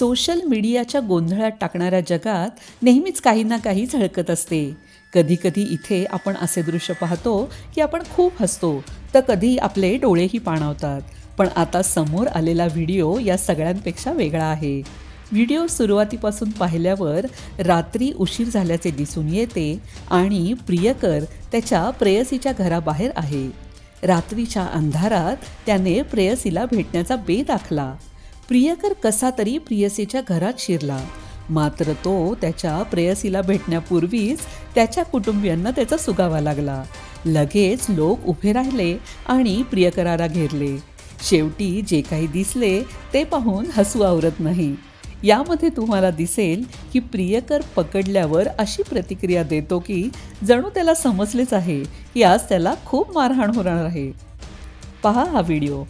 Social मीडियाच्या गोंधळात टाकणाऱ्या जगात नेहमीच काही ना काही झळकत असते. कधीकधी इथे आपण असे दृश्य पाहतो की आपण खूप हसतो तर कधी आपले डोळेही पाणावतात. पण आता समोर आलेला व्हिडिओ या सगळ्यांपेक्षा वेगळा आहे. व्हिडिओ सुरुवातीपासून पाहिल्यावर रात्री उशीर झाल्याचे दिसून येते आणि प्रियकर त्याच्या प्रेयसीच्या घराबाहेर आहे. रात्रीच्या अंधारात त्याने प्रेयसीला भेटण्याचा बेत आखला. प्रियकर कसा तरी प्रियसीच्या घरात शिरला. मात्र तो त्याच्या प्रेयसीला भेटण्यापूर्वीच त्याच्या कुटुंबियांना त्याचा सुगावा लागला. लगेच लोक उभे राहिले आणि प्रियकराला घेरले. शेवटी जे काही दिसले ते पाहून हसू आवरत नाही. यामध्ये तुम्हाला दिसेल की प्रियकर पकडल्यावर अशी प्रतिक्रिया देतो की जणू त्याला समजलेच आहे की आज त्याला खूप मारहाण होणार आहे. पहा हा व्हिडिओ.